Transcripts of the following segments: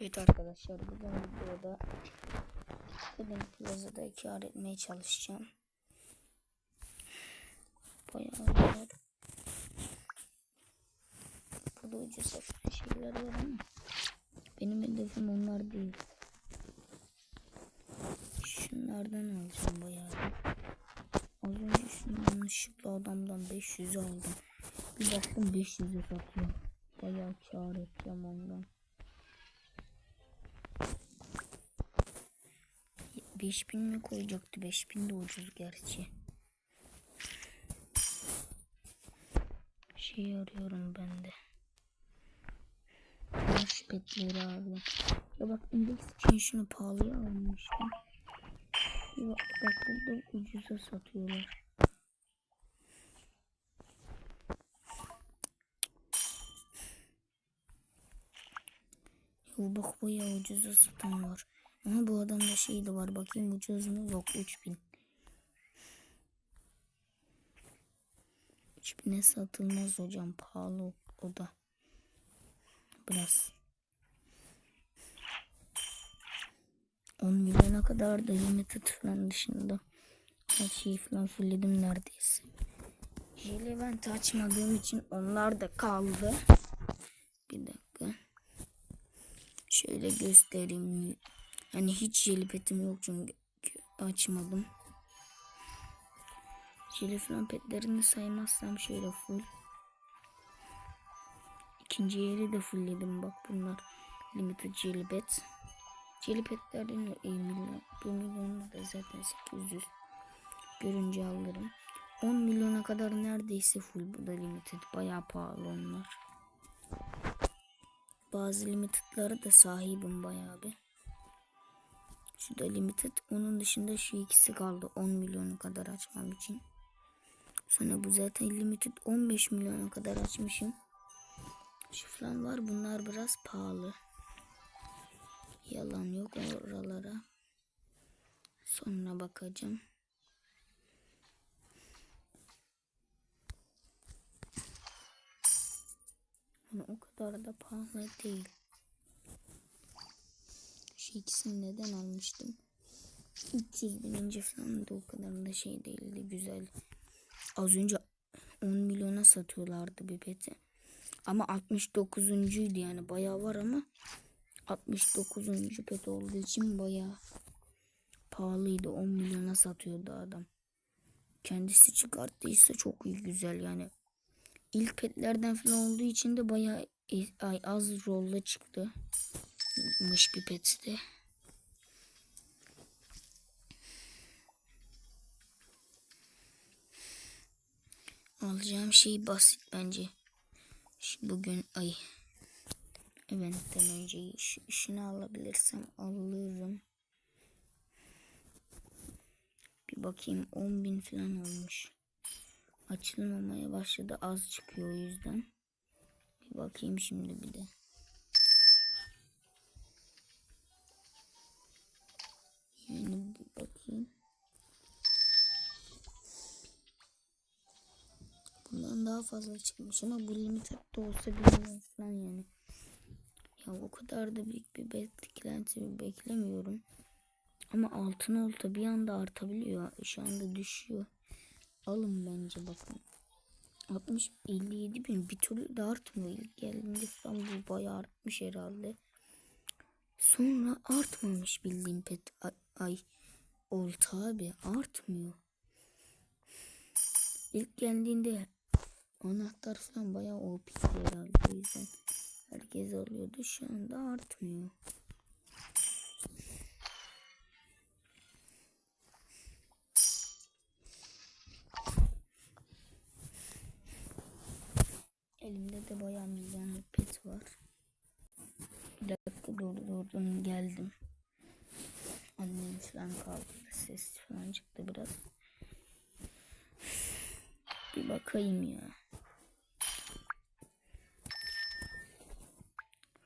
Evet arkadaşlar bugün videoda Film Plaza'da kar etmeye çalışacağım. Bayağı. Burada ucuz satılan şeyler var ama benim hedefim onlar değil. Şunlardan alacağım bayağı. Az önce şunu yanlışlıkla adamdan 500 aldım. Bir baktım 500'e satıyor. Bayağı kar edeceğim ondan. 5000 mi koyacaktı? 5000 de ucuz gerçi. Şey arıyorum ben de. Yaş petleri abi. Ya bak indeks için şunu pahalıya almıştım. Bak, bak burada ucuza satıyorlar. Ya bak bayağı ucuza satan var. Ama bu adamda şey de var. Bakayım ucuz mu? Yok 3000. 3000'e satılmaz hocam. Pahalı o, da. Biraz. 10 milyona kadar da limited falan dışında. Her şeyi falan fullledim neredeyse. Jelevent açmadığım için onlar da kaldı. Bir dakika. Şöyle göstereyim. Hani hiç jelipetim yok çünkü açmadım. Jeli falan petlerini saymazsam şöyle full. İkinci yeri de fullledim bak bunlar. Limited jelipet. Jelipetlerden de iyi milyon. Bu milyonu da zaten 800. Görünce alırım. 10 milyona kadar neredeyse full bu da limited. Bayağı pahalı onlar. Bazı limited'lara da sahibim bayağı bir. Şu da limited. Onun dışında şu ikisi kaldı. 10 milyona kadar açmam için. Sonra bu zaten limited 15 milyona kadar açmışım. Falan var. Bunlar biraz pahalı. Yalan yok oralara. Sonra bakacağım. Yani o kadar da pahalı değil. Şu ikisini neden almıştım? 300 bininci falan da o kadar da şey değildi güzel. Az önce 10 milyona satıyorlardı bir peti. Ama 69'uncuydu yani bayağı var ama 69. pet olduğu için bayağı pahalıydı. 10 milyona satıyordu adam. Kendisi çıkarttıysa çok iyi güzel yani. İlk petlerden falan olduğu için de bayağı ay az rolla çıktı. Mış bir peti de. Alacağım şey basit bence. Bugün ay eventten önce şu, şunu alabilirsem alırım. Bir bakayım 10.000 falan olmuş. Açılmamaya başladı az çıkıyor o yüzden. Bakayım şimdi bir de. Yani bir bakayım. Bundan daha fazla çıkmış ama bu limited de olsa bilmiyorum falan yani. Ya o kadar da büyük bir beklenti beklemiyorum. Ama altın olta bir anda artabiliyor. Şu anda düşüyor. Alın bence bakın. 60 57 bin bir türlü de artmıyor. İlk geldiğinde falan bu bayağı artmış herhalde. Sonra artmamış bildiğim pet ay, ay olta abi artmıyor. İlk geldiğinde anahtar falan bayağı OP herhalde o yüzden herkes alıyordu. Şu anda artmıyor. Durdum geldim. Annem falan kaldı. Ses falan çıktı biraz. Bir bakayım ya.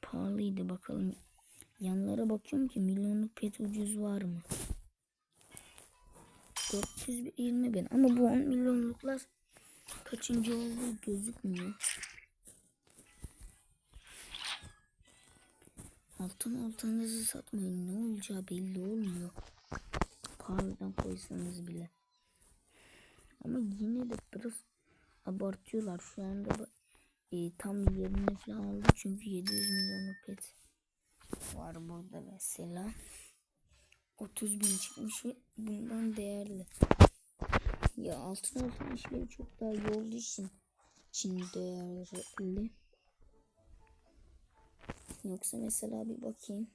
Pahalıydı bakalım. Yanlara bakıyorum ki milyonluk pet ucuz var mı? 420 bin ama bu 10 milyonluklar kaçıncı olduğu gözükmüyor. Altın oltanızı satmayın. Ne olacağı belli olmuyor. Pahalıdan koysanız bile. Ama yine de biraz abartıyorlar. Şu anda e, tam yerini falan aldı. Çünkü 700 milyonluk pet var burada mesela. 30 bin çıkmış ve bundan değerli. Ya altın altın işleri çok daha iyi olduğu için için değerli. Yoksa mesela bir bakayım.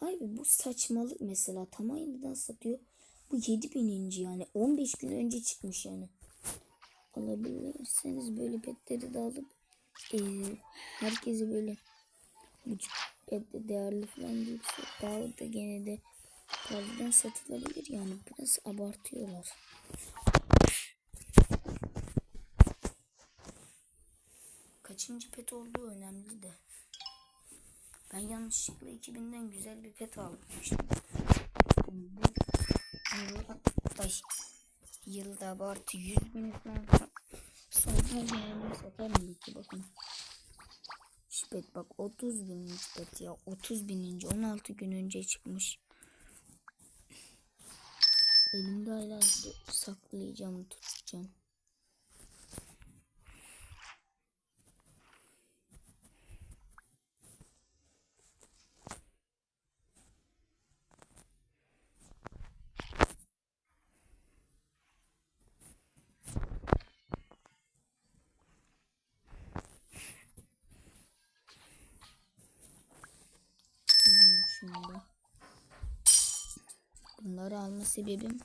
Abi bu saçmalık mesela tam aynıdan satıyor. Bu 7000. yani 15 gün önce çıkmış yani. Alabilirseniz böyle petleri de alıp eee herkese böyle bu pet de değerli falan deyip daha da gene de pahalıdan satılabilir yani biraz abartıyorlar. Kaçıncı pet olduğu önemli de. Ben yanlışlıkla 2000'den güzel bir pet almıştım. Bu yılda, yılda abartı 100 bin sonra yani satarım belki bakın. Şu pet bak 30 bin pet ya 30 bininci 16 gün önce çıkmış. Elimde hala saklayacağım tutacağım. Hmm, Şimdi. Alma sebebim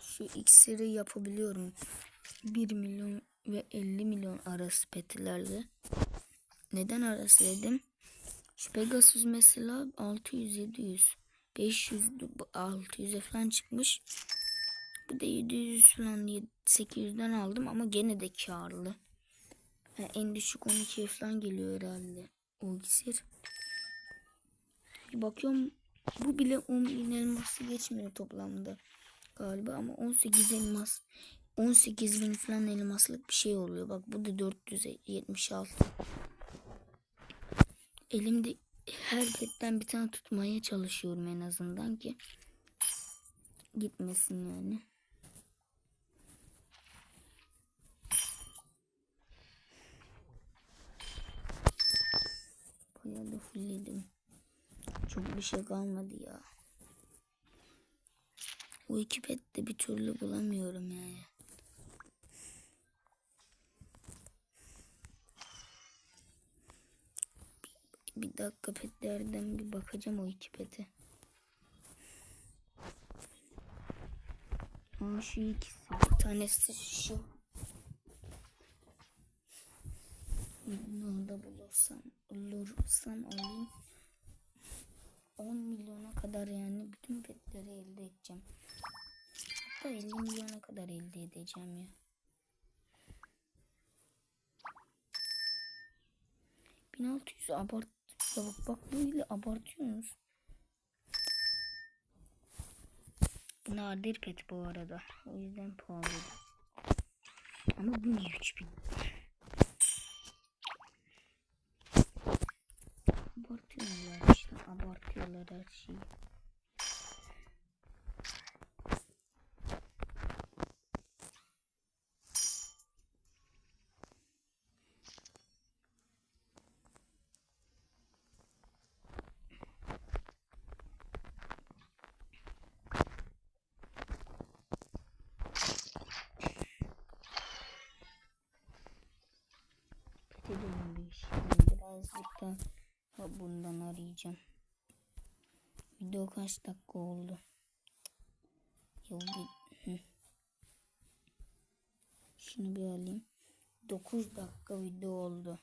şu iksiri yapabiliyorum. 1 milyon ve 50 milyon arası petilerle. Neden arası dedim? Şu Pegasus mesela 600 700 500 600'e falan çıkmış. Bu da 700 falan 800'den aldım ama gene de karlı. Yani en düşük 12'ye falan geliyor herhalde o iksir. Bakıyorum bu bile 10 bin elması geçmiyor toplamda galiba ama 18 elmas 18 bin falan elmaslık bir şey oluyor. Bak bu da 476. Elimde her petten bir tane tutmaya çalışıyorum en azından ki gitmesin yani. Bayağı da fullledim. Çok bir şey kalmadı ya. O iki pet de bir türlü bulamıyorum yani. Bir, dakika petlerden bir bakacağım o iki pete. Aa şu ikisi. Bir tanesi şu. Bunu da bulursam, bulursam alayım. 10 milyona kadar yani bütün petleri elde edeceğim. Hatta 50 milyona kadar elde edeceğim ya. 1600 abart ya bak bak böyle abartıyorsunuz. Nadir pet bu arada. O yüzden pahalı. Ama bu niye 3000? Abartıyorlar işte abartıyorlar her şeyi. Dönmüş. Birazcık da bundan arayacağım. Video kaç dakika oldu? Ya bir... Şunu bir alayım. 9 dakika video oldu.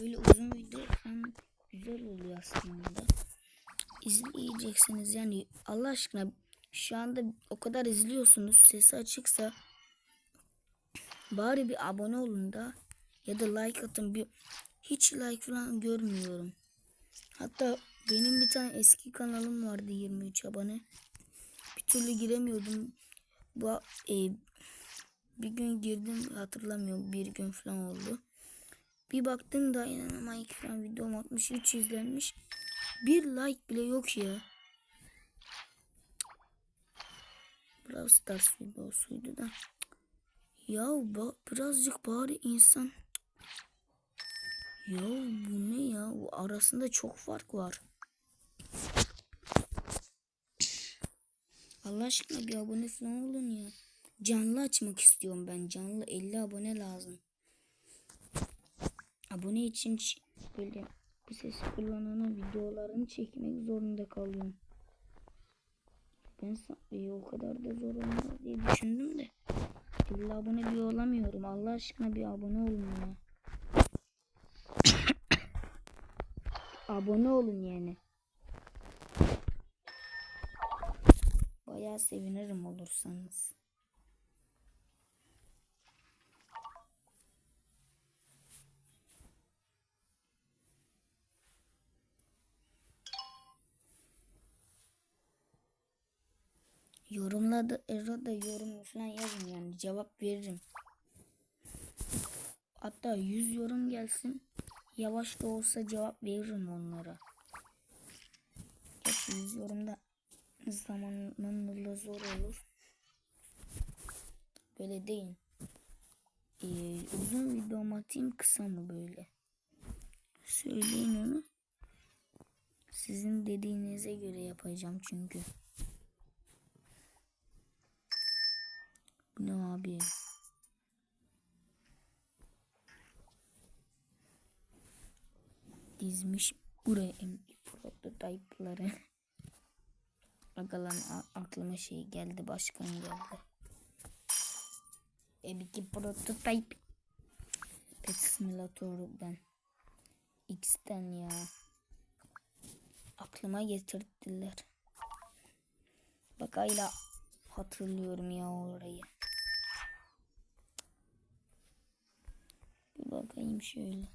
Böyle uzun video falan güzel oluyor aslında. İzleyeceksiniz yani Allah aşkına şu anda o kadar izliyorsunuz sesi açıksa bari bir abone olun da ya da like atın bir hiç like falan görmüyorum. Hatta benim bir tane eski kanalım vardı 23 abone. Bir türlü giremiyordum. Bu e, Bir gün girdim hatırlamıyorum bir gün falan oldu. Bir baktım da inanamayan falan videom 63 izlenmiş. Bir like bile yok ya. Brawl Stars videosuydu da. Ya ba- birazcık bari insan. Ya bu ne ya? Bu arasında çok fark var. Allah aşkına bir abone falan olun ya. Canlı açmak istiyorum ben. Canlı 50 abone lazım. Abone için böyle bu ses kullananın videolarını çekmek zorunda kalıyorum. Ben e, o kadar da zor olmaz diye düşündüm de. 50 abone bir olamıyorum. Allah aşkına bir abone olun ya. Abone olun yani. Bayağı sevinirim olursanız. Yorumlarda da yorum falan yazın yani cevap veririm. Hatta 100 yorum gelsin. Yavaş da olsa cevap veririm onlara. Gerçi 100 yorumda zamanla zor olur. Böyle değil. Ee, uzun video atayım kısa mı böyle? Söyleyin onu. Sizin dediğinize göre yapacağım çünkü. Bu ne abi? Dizmiş buraya emki prototype'ları. Agalan aklıma şey geldi başkan geldi. Emki prototype. Pet Simulator'dan. X'ten ya. Aklıma getirdiler. Bak hala hatırlıyorum ya orayı. Bir bakayım şöyle.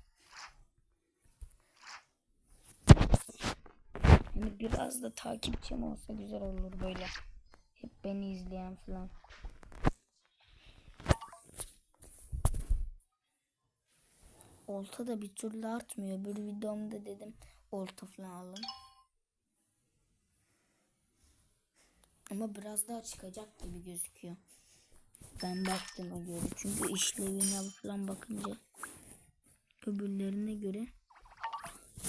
Hani biraz da takipçim olsa güzel olur böyle. Hep beni izleyen falan. Olta da bir türlü artmıyor. Bir videomda dedim olta falan alın. Ama biraz daha çıkacak gibi gözüküyor. Ben baktım o göre. Çünkü işlevine falan bakınca öbürlerine göre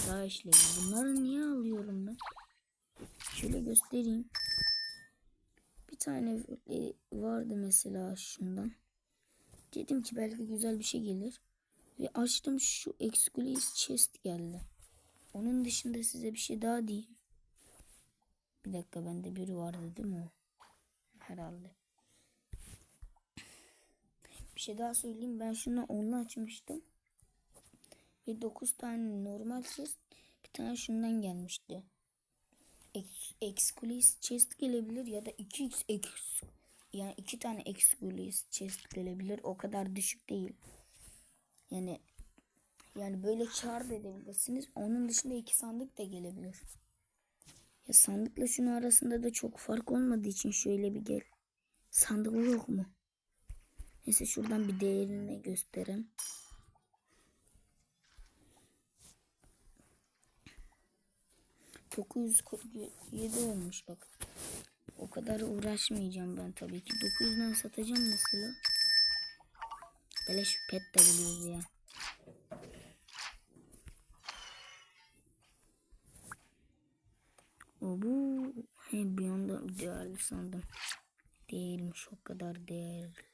daha işlevli. Bunları niye alıyorum ben? Şöyle göstereyim. Bir tane böyle vardı mesela şundan. Dedim ki belki güzel bir şey gelir. Ve açtım şu Exclusive Chest geldi. Onun dışında size bir şey daha diyeyim. Bir dakika bende biri vardı değil mi? Herhalde. Bir şey daha söyleyeyim. Ben şunu onunla açmıştım. Ve 9 tane normal chest. Bir tane şundan gelmişti. Ex Exclusive chest gelebilir ya da 2x ex yani iki tane Exclusive chest gelebilir. O kadar düşük değil. Yani yani böyle da edebilirsiniz. Onun dışında iki sandık da gelebilir. Ya sandıkla şunu arasında da çok fark olmadığı için şöyle bir gel. Sandık yok mu? Neyse şuradan bir değerini göstereyim. Yedi olmuş bak. O kadar uğraşmayacağım ben tabii ki. 900'den satacağım mesela. Beleş pet de buluyoruz ya. Bu he, bir anda değerli sandım. Değilmiş o kadar değerli.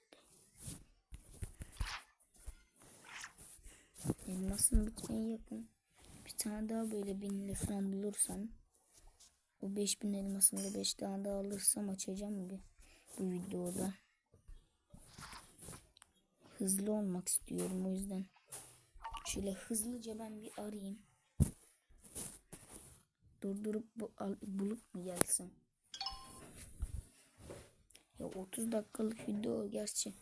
Elmasın bitmeye yakın. Tane daha böyle binli falan bulursam o 5000 elmasını da 5 tane daha alırsam açacağım bir bu videoda. Hızlı olmak istiyorum o yüzden. Şöyle hızlıca ben bir arayayım. Durdurup bu, al, bulup mu gelsin? Ya 30 dakikalık video gerçi.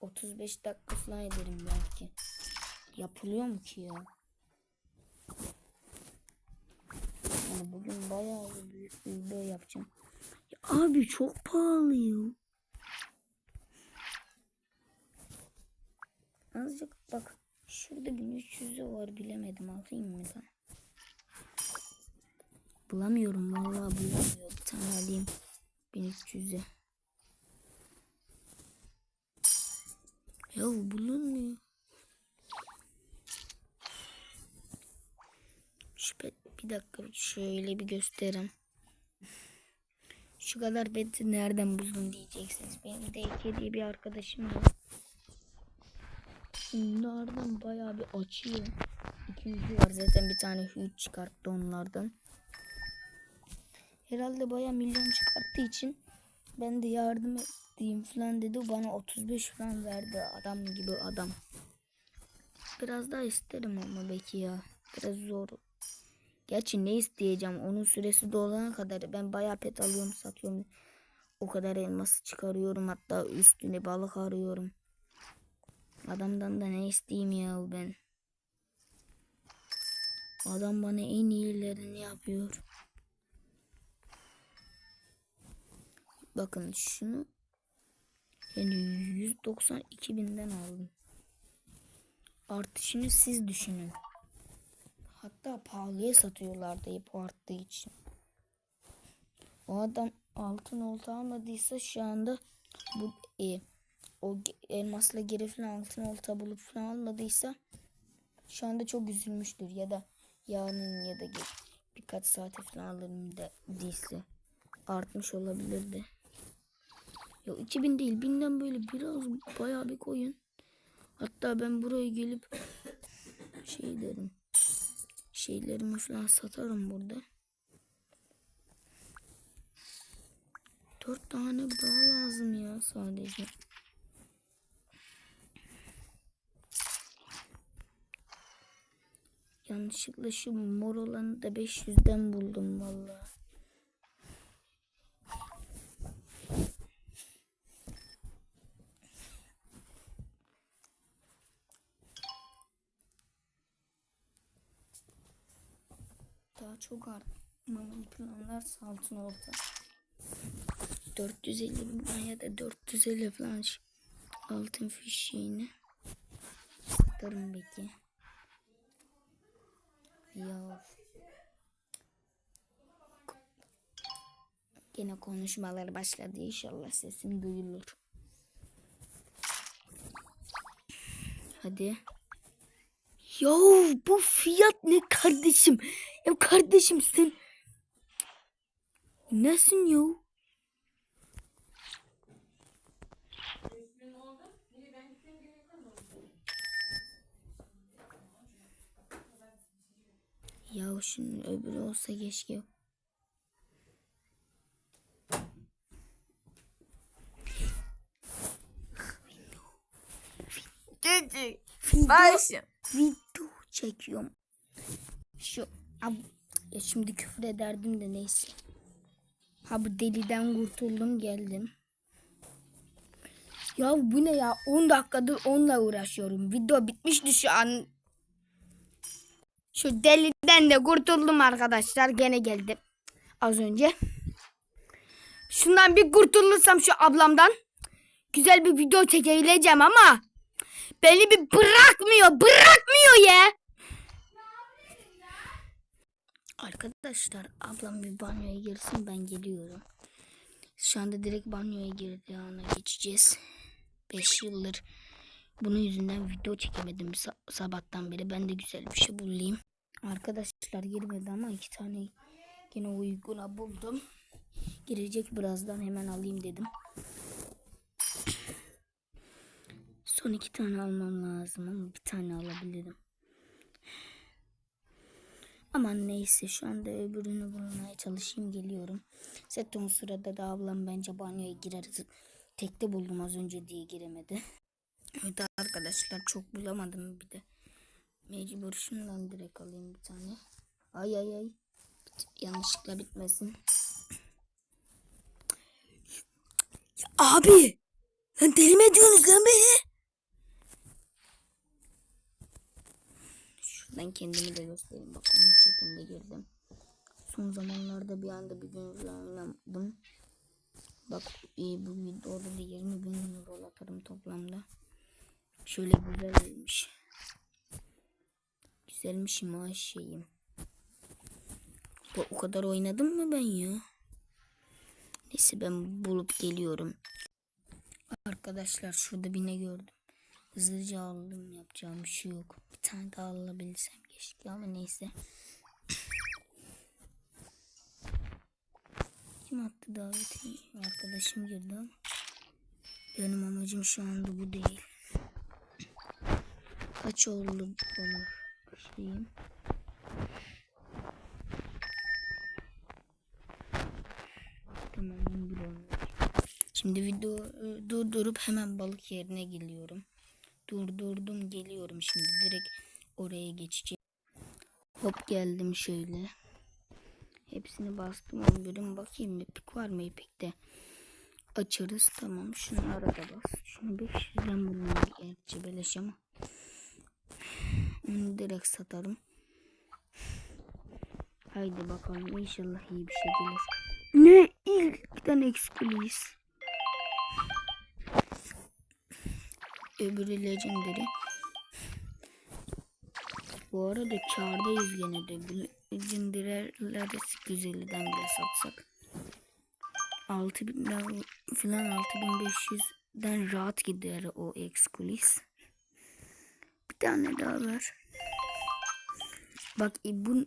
35 dakika falan ederim belki. Yapılıyor mu ki ya? Yani bugün bayağı bir büyük bir video yapacağım. Ya abi çok pahalı ya. azıcık bak. Şurada 1300'ü var bilemedim alayım mı da? Bulamıyorum vallahi bulamıyorum. Bir tane alayım. 1300'e. Ya bulunmuyor. Bir dakika şöyle bir göstereyim. Şu kadar beti nereden buldun diyeceksiniz. Benim Eke diye bir arkadaşım var. Bunlardan bayağı bir açıyor. 200 var zaten bir tane hüt çıkarttı onlardan. Herhalde bayağı milyon çıkarttığı için ben de yardım edeyim falan dedi. Bana 35 falan verdi adam gibi adam. Biraz daha isterim ama belki ya. Biraz zor. Gerçi ne isteyeceğim onun süresi dolana kadar ben bayağı pet alıyorum satıyorum. O kadar elması çıkarıyorum hatta üstüne balık arıyorum. Adamdan da ne isteyeyim ya ben. Adam bana en iyilerini yapıyor. Bakın şunu yani 192 binden aldım. Artışını siz düşünün. Hatta pahalıya satıyorlardı hep arttığı için. O adam altın olta almadıysa şu anda bu e, o elmasla geri falan altın olta bulup falan almadıysa şu anda çok üzülmüştür ya da yarın ya da ge- birkaç saate falan alırım da değilse artmış olabilirdi. Ya 2000 değil 1000'den böyle biraz bayağı bir koyun. Hatta ben buraya gelip şey derim. Şeylerimi falan satarım burada. Dört tane daha lazım ya sadece. Yanlışlıkla şu mor olanı da 500'den buldum vallahi. Daha çok artmamın planlar altın oldu. 450 bin ya da 450 falan ş- altın fişeğini satarım belki. Ya. Gene konuşmalar başladı inşallah sesim duyulur. Hadi. Ya bu fiyat ne kardeşim? Ya kardeşim sen nesin ya? Ya şunun öbürü olsa keşke. Video, Başım. Video çekiyorum. Şu ab, ya şimdi küfür ederdim de neyse. Ha bu deliden kurtuldum geldim. Ya bu ne ya? 10 dakikadır onunla uğraşıyorum. Video bitmişti şu an. Şu deliden de kurtuldum arkadaşlar. Gene geldim. Az önce. Şundan bir kurtulursam şu ablamdan. Güzel bir video çekeceğim ama beni bir bırakmıyor. Bırakmıyor ya. Arkadaşlar ablam bir banyoya girsin ben geliyorum. Şu anda direkt banyoya girdi ana geçeceğiz. 5 yıldır bunun yüzünden video çekemedim sa- sabahtan beri. Ben de güzel bir şey bulayım. Arkadaşlar girmedi ama iki tane yine uyguna buldum. Girecek birazdan hemen alayım dedim. Son iki tane almam lazım ama bir tane alabilirim. Aman neyse şu anda öbürünü bulmaya çalışayım geliyorum. O sırada da ablam bence banyoya girer. Tekte buldum az önce diye giremedi. Evet arkadaşlar çok bulamadım bir de. Mecbur şundan direkt alayım bir tane. Ay ay ay. Yanlışlıkla bitmesin. Abi! Lan deli mi ediyorsunuz lan beni? Şuradan kendimi de göstereyim. Bak onun şeklinde girdim. Son zamanlarda bir anda bir gün planladım. Bak iyi bu videoda da 20 bin euro atarım toplamda. Şöyle güzelmiş. Güzelmiş maaş şeyim. O kadar oynadım mı ben ya? Neyse ben bulup geliyorum. Arkadaşlar şurada bir ne gördüm. Hızlıca aldım yapacağım bir şey yok. Bir tane daha alabilsem keşke ama neyse. Kim attı daveti? Arkadaşım girdi ama. Benim amacım şu anda bu değil. Kaç oldu bana şeyim? Tamam 11 olmuş. Şimdi video e, durdurup hemen balık yerine geliyorum. Durdurdum geliyorum şimdi direkt oraya geçeceğim. Hop geldim şöyle. Hepsini bastım 11'in bakayım ipik var mı ipikte. Açarız tamam şunu arada bas. Şunu 500'den bulmam gerçi beleş ama. Onu direkt satarım. Haydi bakalım inşallah iyi bir şey gelir. Ne ilkten ekskuliyiz. Öbürü legendary. Bu arada kardayız gene de. Bu legendary'leri 850'den bile satsak. 6000'den falan 6500'den rahat gider o ekskulis. Bir tane daha ver. Bak e, bu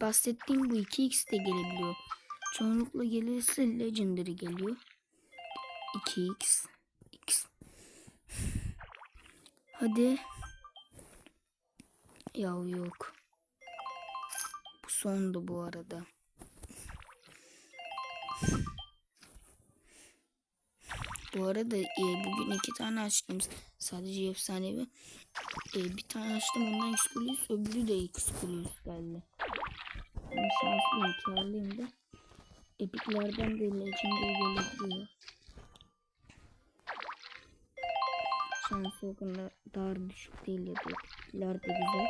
bahsettiğim bu 2x de gelebiliyor. Çoğunlukla gelirse legendary geliyor. 2x x. Hadi. Ya yok. Bu sondu bu arada. Bu arada e, bugün iki tane açtım. Sadece efsanevi. E, bir tane açtım ondan Xculus. Öbürü de Xculus geldi. Ben şanslıyım. Karlıyım da. Epiklerden de Legendary gelebiliyor. Şansı o kadar daha düşük değil ya da epikler de güzel.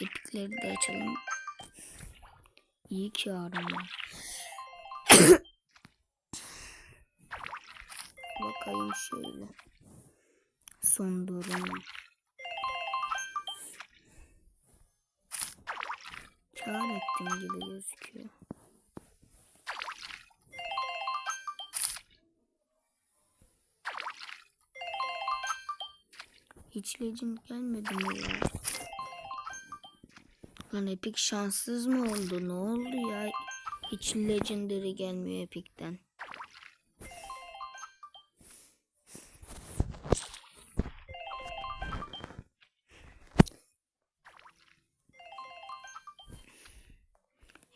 Epikleri de açalım. İyi karım var. Bakayım şöyle. Son durum. Kar ettim gibi gözüküyor. Hiç legend gelmedi mi ya? Lan Epic şanssız mı oldu? Ne oldu ya? Hiç legendary gelmiyor Epic'ten.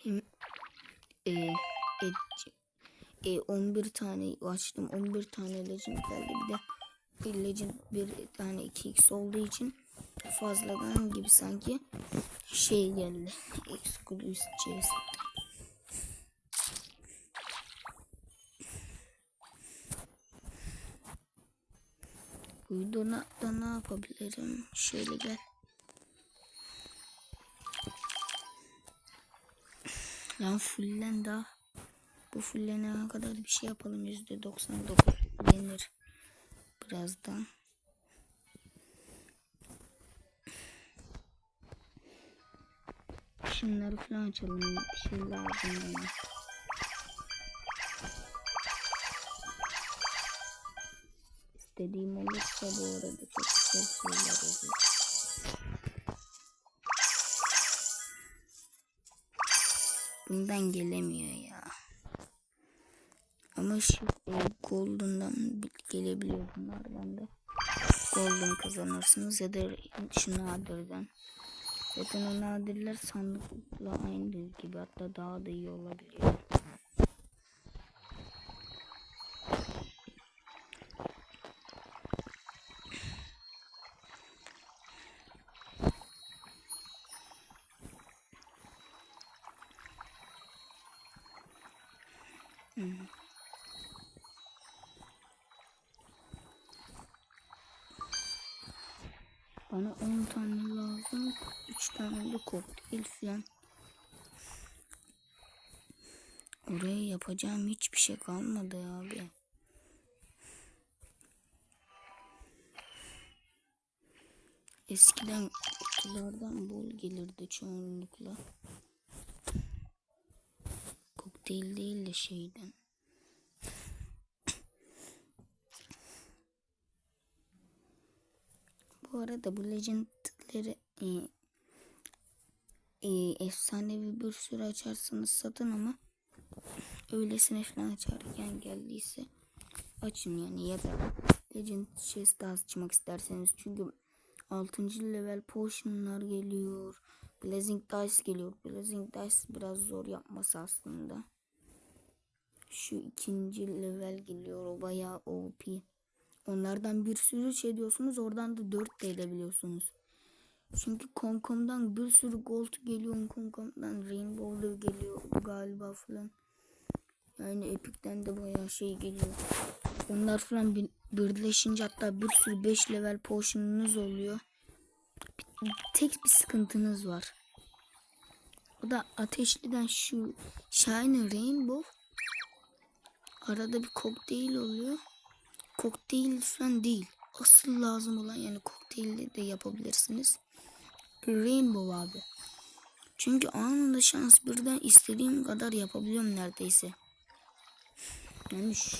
E, e, e, 11 tane açtım. 11 tane legend geldi. Bir de legend bir tane 2x olduğu için fazladan gibi sanki şey geldi. Exclusive chest. Uydu'na da ne yapabilirim? Şöyle gel. Lan fullen daha. Bu fullenene kadar bir şey yapalım. %99 fullenir. Birazdan. Şunları falan açalım. Bir şey lazım bana. İstediğim olursa bu arada çok güzel şeyler olur. Bundan gelemiyor ya. Ama e, Golden'dan gelebiliyor bunlardan da. Golden kazanırsınız ya da şu nadirden. Zaten o nadirler sandıkla aynı gibi hatta daha da iyi olabiliyor. Hmm. Bana 10 tane lazım. 3 tane de kokteyl falan. Oraya yapacağım hiçbir şey kalmadı abi. Eskiden kutulardan bol gelirdi çoğunlukla. Kokteyl değil de şeyden. Bu arada bu legendleri e, e, efsanevi bir sürü açarsanız satın ama öylesine falan açarken geldiyse açın yani ya da Legend chest açmak isterseniz çünkü 6. level potionlar geliyor. Blazing Dice geliyor. Blazing Dice biraz zor yapması aslında. Şu ikinci level geliyor. O bayağı OP. Onlardan bir sürü şey diyorsunuz. Oradan da 4 de edebiliyorsunuz. Çünkü Komkom'dan bir sürü gold geliyor. Komkom'dan Rainbow'da geliyor galiba falan. Yani Epic'ten de bayağı şey geliyor. Onlar falan bir, birleşince hatta bir sürü 5 level potion'unuz oluyor. Tek bir sıkıntınız var. O da ateşliden şu Shiny Rainbow arada bir kokteyl oluyor. Kokteyl falan değil. Asıl lazım olan yani kokteyli de yapabilirsiniz. Rainbow abi. Çünkü anında şans birden istediğim kadar yapabiliyorum neredeyse. Yani şu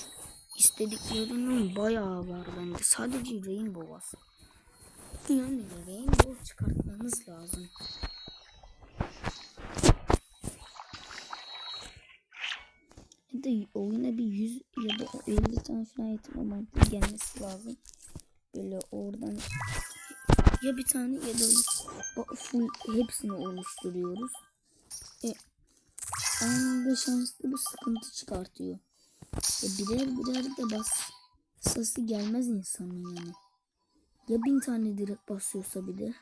istediklerinin bayağı var bende. Sadece Rainbow var. Yani Rainbow çıkartmamız lazım. Ya da oyuna bir 100 ya da 50 tane falan item avantajı gelmesi lazım. Böyle oradan ya bir tane ya da full hepsini oluşturuyoruz. E, anında şanslı bir sıkıntı çıkartıyor. E, birer birer de basası gelmez insanın yani. Ya bin tane direkt basıyorsa bir de.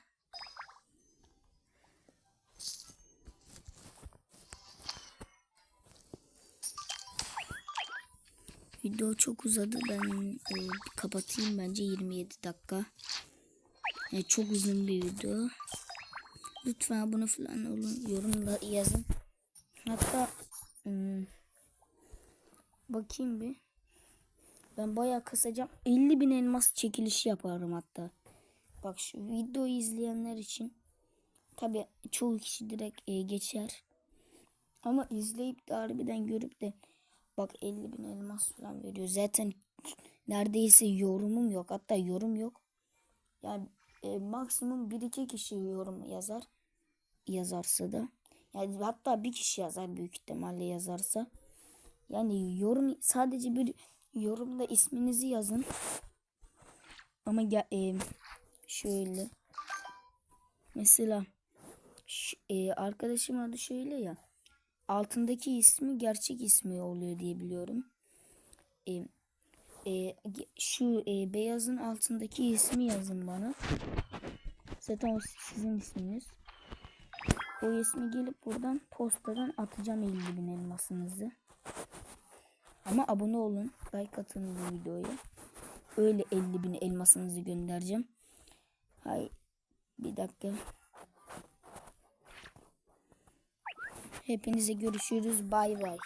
Video çok uzadı. Ben e, kapatayım bence 27 dakika. E, çok uzun bir video. Lütfen abone falan olun. Yorumda yazın. Hatta hmm, bakayım bir. Ben bayağı kısacağım. 50 bin elmas çekilişi yaparım hatta. Bak şu videoyu izleyenler için. Tabi çoğu kişi direkt e, geçer. Ama izleyip de harbiden görüp de bak 50 bin elmas falan veriyor. Zaten neredeyse yorumum yok. Hatta yorum yok. Yani e, maksimum 1-2 kişi yorum yazar. Yazarsa da. Yani hatta bir kişi yazar büyük ihtimalle yazarsa. Yani yorum sadece bir yorumda isminizi yazın. Ama ya, e, şöyle. Mesela ş- e, arkadaşım adı şöyle ya. Altındaki ismi gerçek ismi oluyor diye biliyorum. E, e, şu e, beyazın altındaki ismi yazın bana. Zaten o sizin isminiz. O ismi gelip buradan postadan atacağım 50 bin elmasınızı. Ama abone olun. Like atın bu videoya. Öyle 50 bin elmasınızı göndereceğim. Hay bir dakika. Hepinize görüşürüz. Bay bay.